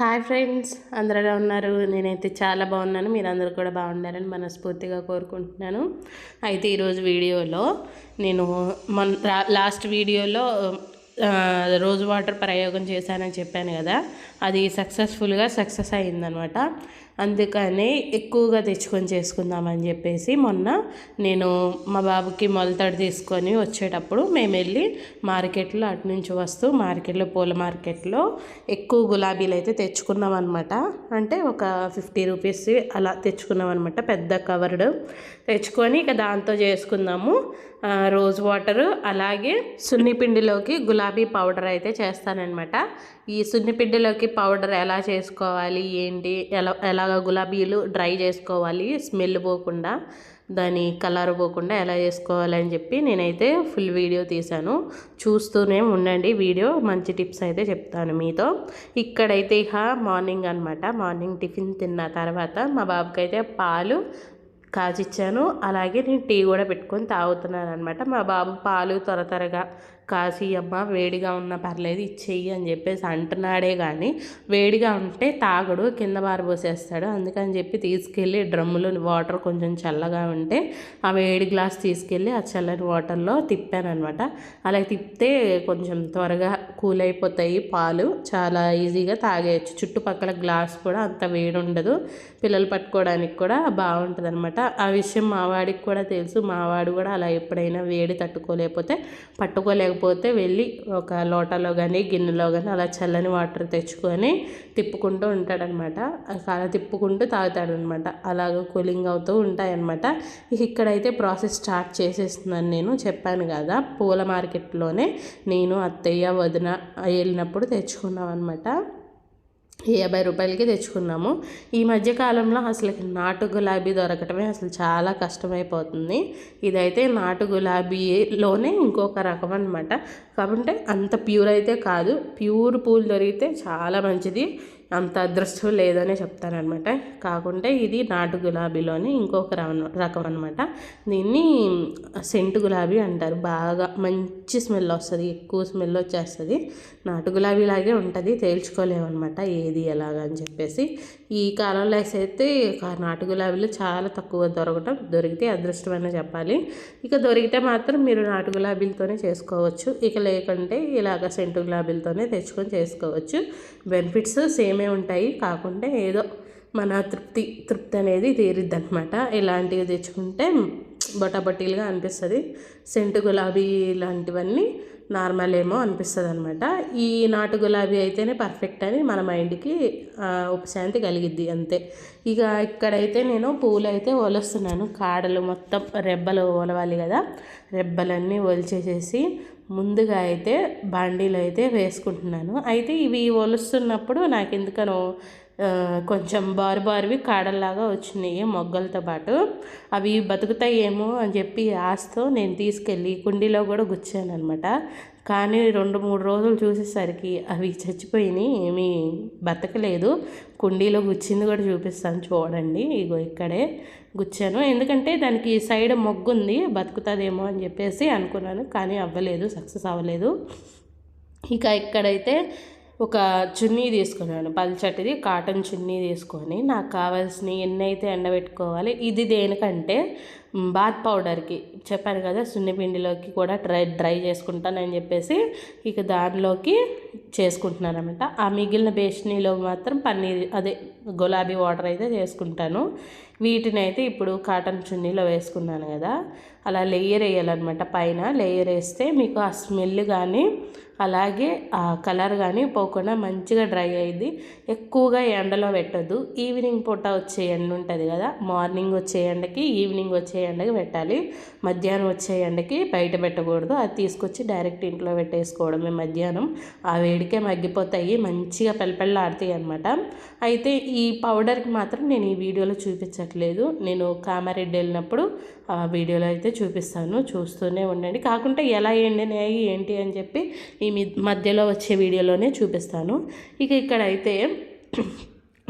Hi friends అందరూ ఎలా ఉన్నారు? నేనైతే చాలా బాగున్నాను. మీరు అందరూ కూడా బాగుండాలని మనస్ఫూర్తిగా కోరుకుంటున్నాను. అయితే ఈరోజు వీడియోలో నేను మన లాస్ట్ వీడియోలో రోజు వాటర్ ప్రయోగం చేశానని చెప్పాను కదా. అది సక్సెస్ఫుల్గా సక్సెస్ అయిందనమాట. అందుకనే ఎక్కువగా తెచ్చుకొని చేసుకుందామని చెప్పేసి మొన్న నేను మా బాబుకి మొలతడి తీసుకొని వచ్చేటప్పుడు మేము వెళ్ళి మార్కెట్లో అటు నుంచి వస్తూ మార్కెట్లో పూల మార్కెట్లో ఎక్కువ గులాబీలు అయితే తెచ్చుకున్నాం అనమాట అంటే ఒక ఫిఫ్టీ రూపీస్ అలా తెచ్చుకున్నాం అనమాట పెద్ద కవర్డ్. తెచ్చుకొని ఇక దాంతో చేసుకుందాము. రోజ్ వాటర్ అలాగే సున్నిపిండిలోకి గులాబీ పౌడర్ అయితే చేస్తానన్నమాట. ఈ సున్నిపిండిలోకి పౌడర్ ఎలా చేసుకోవాలి ఏంటి ఎలా ఎలా గులాబీలు డ్రై చేసుకోవాలి స్మెల్ పోకుండా దాని కలర్ పోకుండా ఎలా చేసుకోవాలని చెప్పి నేనైతే ఫుల్ వీడియో తీశాను. చూస్తూనే ఉండండి వీడియో మంచి టిప్స్ అయితే చెప్తాను మీతో. ఇక్కడైతే ఇక మార్నింగ్ అనమాట మార్నింగ్ టిఫిన్ తిన్న తర్వాత మా బాబుకి అయితే పాలు కాచిచ్చాను. అలాగే నేను టీ కూడా పెట్టుకొని తాగుతున్నాను అనమాట మా బాబు పాలు త్వర త్వరగా కాసి అమ్మ వేడిగా ఉన్నా పర్లేదు ఇచ్చేయి అని చెప్పేసి అంటున్నాడే కానీ వేడిగా ఉంటే తాగడు కింద బారబోసేస్తాడు అందుకని చెప్పి తీసుకెళ్ళి డ్రమ్ములో వాటర్ కొంచెం చల్లగా ఉంటే ఆ వేడి గ్లాస్ తీసుకెళ్ళి ఆ చల్లని వాటర్లో తిప్పాను అనమాట అలా తిప్పితే కొంచెం త్వరగా కూల్ అయిపోతాయి పాలు. చాలా ఈజీగా తాగేయచ్చు. చుట్టుపక్కల గ్లాస్ కూడా అంత వేడి ఉండదు. పిల్లలు పట్టుకోవడానికి కూడా బాగుంటుంది అనమాట ఆ విషయం మావాడికి కూడా తెలుసు. మావాడు కూడా అలా ఎప్పుడైనా వేడి తట్టుకోలేకపోతే పట్టుకోలేక లేకపోతే వెళ్ళి ఒక లోటాలో కానీ గిన్నెలో కానీ అలా చల్లని వాటర్ తెచ్చుకొని తిప్పుకుంటూ ఉంటాడనమాట. అలా తిప్పుకుంటూ తాగుతాడనమాట. అలాగ కూలింగ్ అవుతూ ఉంటాయన్నమాట ఇక్కడైతే ప్రాసెస్ స్టార్ట్ చేసేస్తున్నాను నేను. చెప్పాను కదా పూల మార్కెట్లోనే నేను అత్తయ్య వదిన వెళ్ళినప్పుడు తెచ్చుకున్నాం అనమాట యాభై రూపాయలకి తెచ్చుకున్నాము. ఈ మధ్య కాలంలో అసలు నాటు గులాబీ దొరకటమే అసలు చాలా కష్టమైపోతుంది. ఇదైతే నాటు గులాబీలోనే ఇంకొక రకం అనమాట కాబట్టి అంత ప్యూర్ అయితే కాదు. ప్యూర్ పూలు దొరికితే చాలా మంచిది. అంత అదృష్టం లేదనే చెప్తారనమాట. కాకుంటే ఇది నాటు గులాబీలోనే ఇంకొక రకం అనమాట. దీన్ని సెంటు గులాబీ అంటారు. బాగా మంచి స్మెల్ వస్తుంది ఎక్కువ స్మెల్ వచ్చేస్తుంది. నాటు గులాబీలాగే ఉంటుంది తేల్చుకోలేమన్నమాట ఏది ఎలాగ అని చెప్పేసి. ఈ కాలంలో అయితే నాటు గులాబీలు చాలా తక్కువ దొరకటం దొరికితే అదృష్టం చెప్పాలి. ఇక దొరికితే మాత్రం మీరు నాటు గులాబీలతోనే చేసుకోవచ్చు. ఇక లేకుంటే ఇలాగ సెంటు గులాబీలతోనే తెచ్చుకొని చేసుకోవచ్చు. బెనిఫిట్స్ సేమ్ ఉంటాయి? కాకుంటే ఏదో మన తృప్తి తృప్తి అనేది తీరిద్ది అనమాట ఇలాంటివి తెచ్చుకుంటే బొటాబొటీలుగా అనిపిస్తుంది. సెంటు గులాబీ లాంటివన్నీ నార్మల్ ఏమో అనిపిస్తుంది అనమాట ఈ నాటు గులాబీ అయితేనే పర్ఫెక్ట్ అని మన మైండ్కి ఉపశాంతి కలిగిద్ది అంతే. ఇక ఇక్కడైతే నేను పూలు అయితే ఒలుస్తున్నాను. కాడలు మొత్తం రెబ్బలు ఒలవాలి కదా. రెబ్బలన్నీ ఒలిచేసేసి ముందుగా అయితే బాండీలు అయితే వేసుకుంటున్నాను. అయితే ఇవి ఒలుస్తున్నప్పుడు నాకు ఎందుకనో కొంచెం బారు బారువి కాడల్లాగా వచ్చినాయి మొగ్గలతో పాటు. అవి బతుకుతాయేమో అని చెప్పి ఆశతో నేను తీసుకెళ్ళి కుండీలో కూడా గుచ్చాను అనమాట కానీ రెండు మూడు రోజులు చూసేసరికి అవి చచ్చిపోయినాయి ఏమీ బతకలేదు. కుండీలో గుచ్చింది కూడా చూపిస్తాను చూడండి. ఇగో ఇక్కడే గుచ్చాను. ఎందుకంటే దానికి సైడ్ మొగ్గు ఉంది బతుకుతుందేమో అని చెప్పేసి అనుకున్నాను కానీ అవ్వలేదు సక్సెస్ అవ్వలేదు. ఇక ఇక్కడైతే ఒక చున్నీ తీసుకున్నాను పల్చటిది కాటన్ చున్నీ తీసుకొని. నాకు కావాల్సిన ఎన్ని అయితే ఎండబెట్టుకోవాలి ఇది దేనికంటే బాత్ పౌడర్కి చెప్పాను కదా సున్నిపిండిలోకి కూడా డ్రై డ్రై చేసుకుంటానని చెప్పేసి ఇక దానిలోకి చేసుకుంటున్నాను అనమాట ఆ మిగిలిన బేషనీలో మాత్రం పన్నీర్ అదే గులాబీ వాటర్ అయితే చేసుకుంటాను. వీటిని అయితే ఇప్పుడు కాటన్ చున్నీలో వేసుకున్నాను కదా అలా లేయర్ వేయాలన్నమాట. పైన లేయర్ వేస్తే మీకు ఆ స్మెల్ కానీ అలాగే ఆ కలర్ కానీ పోకుండా మంచిగా డ్రై అయ్యింది ఎక్కువగా ఎండలో పెట్టద్దు. ఈవినింగ్ పూట వచ్చే ఎండ ఉంటుంది కదా మార్నింగ్ వచ్చే ఎండకి ఈవినింగ్ వచ్చే ఎండకి పెట్టాలి. మధ్యాహ్నం వచ్చే ఎండకి బయట పెట్టకూడదు. అది తీసుకొచ్చి డైరెక్ట్ ఇంట్లో పెట్టేసుకోవడమే మధ్యాహ్నం. ఆ వేడికే మగ్గిపోతాయి. మంచిగా పెళ్ళపెళ్ళాడుతాయి అనమాట అయితే ఈ పౌడర్కి మాత్రం నేను ఈ వీడియోలో చూపించట్లేదు. నేను కామారెడ్డి వెళ్ళినప్పుడు ఆ వీడియోలో అయితే చూపిస్తాను. చూస్తూనే ఉండండి. కాకుండా ఎలా ఎండినాయి ఏంటి అని చెప్పి ఈ మధ్యలో వచ్చే వీడియోలోనే చూపిస్తాను. ఇక ఇక్కడైతే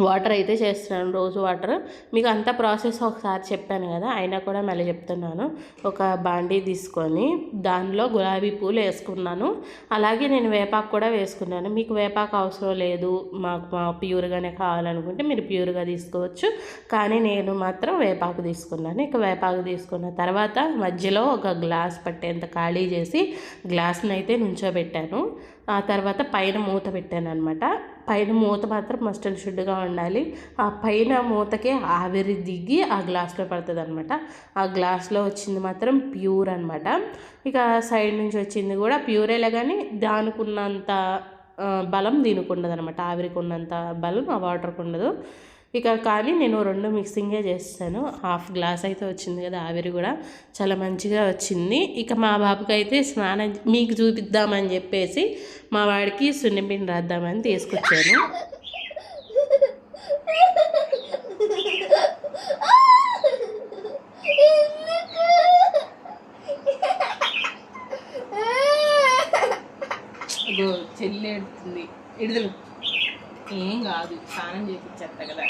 వాటర్ అయితే చేస్తున్నాను రోజు వాటర్. మీకు అంత ప్రాసెస్ ఒకసారి చెప్పాను కదా అయినా కూడా మళ్ళీ చెప్తున్నాను. ఒక బాండీ తీసుకొని దానిలో గులాబీ పూలు వేసుకున్నాను. అలాగే నేను వేపాకు కూడా వేసుకున్నాను. మీకు వేపాకు అవసరం లేదు మాకు మా ప్యూర్గానే కావాలనుకుంటే మీరు ప్యూర్గా తీసుకోవచ్చు. కానీ నేను మాత్రం వేపాకు తీసుకున్నాను. ఇక వేపాకు తీసుకున్న తర్వాత మధ్యలో ఒక గ్లాస్ పట్టేంత ఖాళీ చేసి గ్లాస్ని అయితే నుంచోబెట్టాను. ఆ తర్వాత పైన మూత పెట్టాను అనమాట పైన మూత మాత్రం మస్ట్ అండ్ షుడ్గా ఉండాలి. ఆ పైన మూతకే ఆవిరి దిగి ఆ గ్లాస్లో పడుతుంది అనమాట ఆ గ్లాస్లో వచ్చింది మాత్రం ప్యూర్ అనమాట ఇక సైడ్ నుంచి వచ్చింది కూడా ప్యూరేలే కానీ దానికి ఉన్నంత బలం దీనికి ఉండదు అనమాట ఆవిరికి ఉన్నంత బలం ఆ వాటర్కి ఉండదు. ఇక కానీ నేను రెండు మిక్సింగే చేస్తాను. హాఫ్ గ్లాస్ అయితే వచ్చింది కదా ఆవిరి కూడా చాలా మంచిగా వచ్చింది. ఇక మా బాబుకి అయితే స్నానం మీకు చూపిద్దామని చెప్పేసి మా వాడికి సున్నిపిండి రాద్దామని తీసుకొచ్చాను. చెల్లి ఎడుతుంది ఎడుదలు ఏం కాదు స్నానం చేపించేస్తా కదా.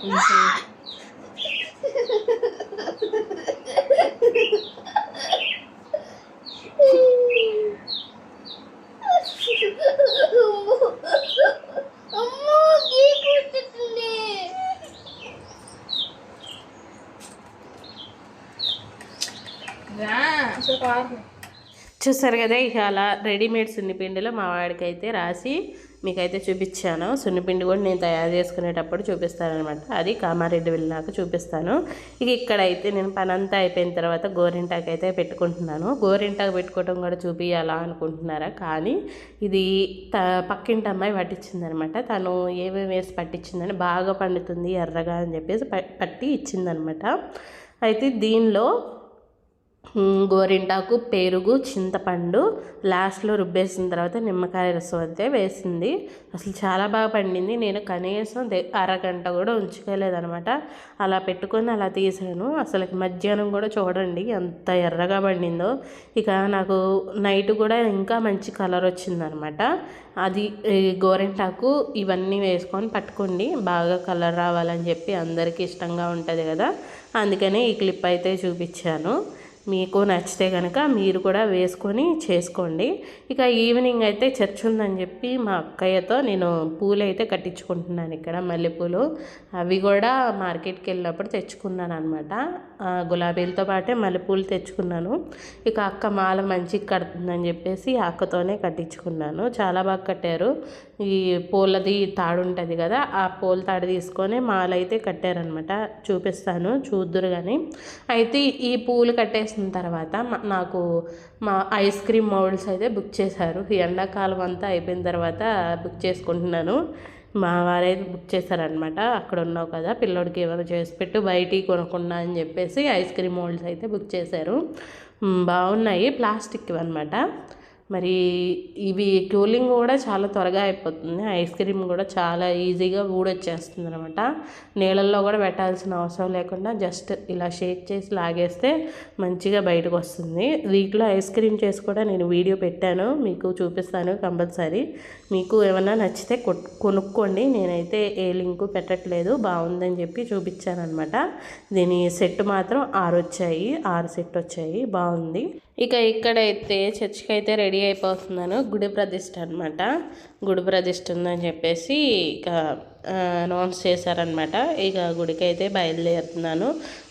కొంచెం చూస్తారు కదా ఇక అలా రెడీమేడ్ సున్నిపిండిలో మా వాడికైతే రాసి మీకైతే చూపించాను సున్నిపిండి కూడా నేను తయారు చేసుకునేటప్పుడు చూపిస్తానమాట అది కామారెడ్డి వెళ్ళినాక చూపిస్తాను. ఇక ఇక్కడైతే నేను పని అంతా అయిపోయిన తర్వాత గోరింటాకు అయితే పెట్టుకుంటున్నాను. గోరింటాకు పెట్టుకోవడం కూడా చూపించాలా అనుకుంటున్నారా? కానీ ఇది త పక్కింటి అమ్మాయి పట్టించిందనమాట తను ఏమేమి వేసి పట్టించిందని బాగా పండుతుంది ఎర్రగా అని చెప్పేసి పట్టి ఇచ్చిందనమాట అయితే దీనిలో గోరింటాకు పెరుగు చింతపండు లాస్ట్లో రుబ్బేసిన తర్వాత నిమ్మకాయ రసం అయితే వేసింది. అసలు చాలా బాగా పండింది. నేను కనీసం అరగంట కూడా ఉంచుకోలేదనమాట అలా పెట్టుకొని అలా తీసాను. అసలు మధ్యాహ్నం కూడా చూడండి ఎంత ఎర్రగా పండిందో. ఇక నాకు నైట్ కూడా ఇంకా మంచి కలర్ వచ్చిందనమాట అది గోరింటాకు ఇవన్నీ వేసుకొని పట్టుకోండి. బాగా కలర్ రావాలని చెప్పి అందరికీ ఇష్టంగా ఉంటుంది కదా. అందుకనే ఈ క్లిప్ అయితే చూపించాను. మీకు నచ్చితే కనుక మీరు కూడా వేసుకొని చేసుకోండి. ఇక ఈవినింగ్ అయితే చర్చ్ ఉందని చెప్పి మా అక్కయ్యతో నేను పూలు అయితే కట్టించుకుంటున్నాను ఇక్కడ మల్లెపూలు. అవి కూడా మార్కెట్కి వెళ్ళినప్పుడు తెచ్చుకున్నాను అనమాట గులాబీలతో పాటే మల్లెపూలు తెచ్చుకున్నాను. ఇక అక్క మాల మంచిగా కడుతుందని చెప్పేసి అక్కతోనే కట్టించుకున్నాను. చాలా బాగా కట్టారు. ఈ పూలది తాడు ఉంటుంది కదా ఆ పూల తాడు తీసుకొని మాల అయితే కట్టారనమాట చూపిస్తాను చూద్దురు కానీ అయితే ఈ పూలు కట్టేసి చేసిన తర్వాత నాకు మా ఐస్ క్రీమ్ మౌల్డ్స్ అయితే బుక్ చేశారు. ఎండాకాలం అంతా అయిపోయిన తర్వాత బుక్ చేసుకుంటున్నాను. మా వారైతే బుక్ చేశారనమాట అక్కడ ఉన్నావు కదా పిల్లోడికి ఏమైనా చేసి పెట్టు బయటికి కొనకుండా అని చెప్పేసి ఐస్ క్రీమ్ మోల్డ్స్ అయితే బుక్ చేశారు. బాగున్నాయి. ప్లాస్టిక్ అనమాట మరి ఇవి కూలింగ్ కూడా చాలా త్వరగా అయిపోతుంది. ఐస్ క్రీమ్ కూడా చాలా ఈజీగా ఊడొచ్చేస్తుంది అనమాట నీళ్ళల్లో కూడా పెట్టాల్సిన అవసరం లేకుండా జస్ట్ ఇలా షేక్ చేసి లాగేస్తే మంచిగా బయటకు వస్తుంది వీటిలో ఐస్ క్రీమ్ చేసి కూడా నేను వీడియో పెట్టాను. మీకు చూపిస్తాను కంపల్సరీ. మీకు ఏమైనా నచ్చితే కొనుక్కోండి. నేనైతే ఏ లింకు పెట్టట్లేదు. బాగుందని చెప్పి చూపించాను అనమాట దీని సెట్ మాత్రం ఆరు వచ్చాయి ఆరు సెట్ వచ్చాయి. బాగుంది. ఇక ఇక్కడైతే చర్చికి అయితే రెడీ అయిపోతున్నాను గుడి ప్రతిష్ట అనమాట గుడి ప్రతిష్ట ఉందని చెప్పేసి ఇక అనౌన్స్ చేశారనమాట ఇక గుడికి అయితే బయలుదేరుతున్నాను.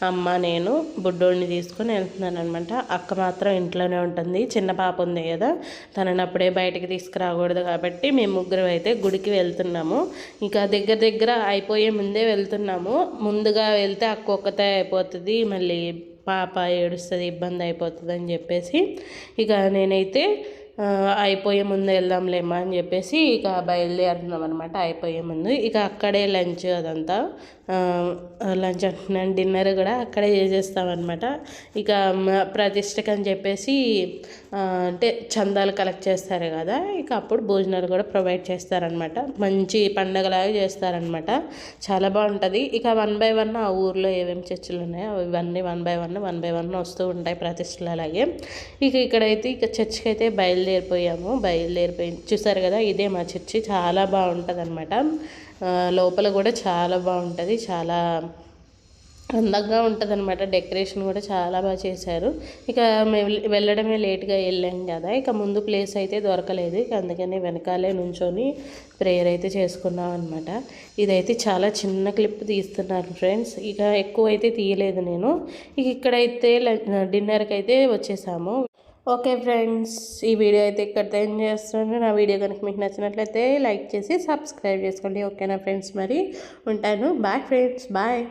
అమ్మ నేను బుడ్డోడిని తీసుకొని వెళ్తున్నాను అనమాట అక్క మాత్రం ఇంట్లోనే ఉంటుంది. చిన్న పాప ఉంది కదా తనని అప్పుడే బయటకి తీసుకురాకూడదు కాబట్టి మేము ముగ్గురు అయితే గుడికి వెళ్తున్నాము. ఇక దగ్గర దగ్గర అయిపోయే ముందే వెళ్తున్నాము. ముందుగా వెళ్తే అక్క ఒక్కతే అయిపోతుంది. మళ్ళీ పాప ఏడుస్తుంది ఇబ్బంది అయిపోతుంది అని చెప్పేసి ఇక నేనైతే అయిపోయే ముందు వెళ్దాంలేమ్మా అని చెప్పేసి ఇక బయలుదేరుతున్నాం అనమాట అయిపోయే ముందు. ఇక అక్కడే లంచ్ అదంతా లంచ్ అంటున్నాను డిన్నర్ కూడా అక్కడే చేసేస్తామన్నమాట. ఇక ప్రతిష్టకి అని చెప్పేసి అంటే చందాలు కలెక్ట్ చేస్తారు కదా ఇక అప్పుడు భోజనాలు కూడా ప్రొవైడ్ చేస్తారనమాట మంచి పండగలాగా చేస్తారనమాట చాలా బాగుంటుంది. ఇక వన్ బై వన్ ఆ ఊర్లో ఏమేమి చర్చలు ఉన్నాయో ఇవన్నీ one by one one by one వస్తూ ఉంటాయి ప్రతిష్టలు అలాగే. ఇక ఇక్కడైతే ఇక చర్చికి అయితే బయలుదేరిపోయాము. బయలుదేరిపోయి చూసారు కదా ఇదే మా చర్చి. చాలా బాగుంటుంది అనమాట లోపల కూడా చాలా బాగుంటుంది చాలా అందంగా ఉంటుంది అనమాట డెకరేషన్ కూడా చాలా బాగా చేశారు. ఇక మేము వెళ్ళడమే లేట్గా వెళ్ళాం కదా ఇక ముందు ప్లేస్ అయితే దొరకలేదు. ఇక అందుకని వెనకాలే నుంచొని ప్రేయర్ అయితే చేసుకున్నాం అనమాట ఇదైతే చాలా చిన్న క్లిప్ తీస్తున్నారు ఫ్రెండ్స్. ఇక ఎక్కువ అయితే తీయలేదు నేను. ఇక ఇక్కడైతే డిన్నర్కి అయితే వచ్చేసాము. ఓకే ఫ్రెండ్స్ ఈ వీడియో అయితే ఇక్కడితో ఏం చేస్తున్నాను. నా వీడియో కనుక మీకు నచ్చినట్లయితే లైక్ చేసి సబ్స్క్రైబ్ చేసుకోండి. ఓకేనా ఫ్రెండ్స్ మరి? ఉంటాను. Bye friends. బాయ్.